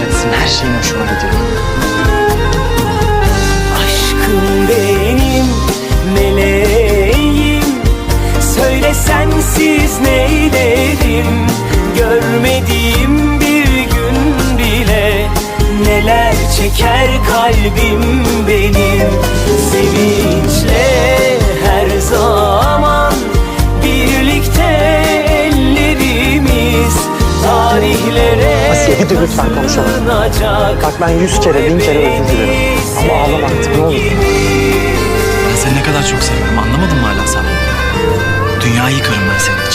her şeyin hoşuma gidiyor. Aşkım benim meleğim. Söyle sensiz neylerim Görmediğim bir gün bile. Neler çeker kalbim Dur lütfen konuşalım. Bak ben yüz kere, bin kere özür dilerim. Ama ağlama artık, ne olur. Ben seni ne kadar çok seviyorum anlamadın mı hala sen? Dünyayı yıkarım ben senin için.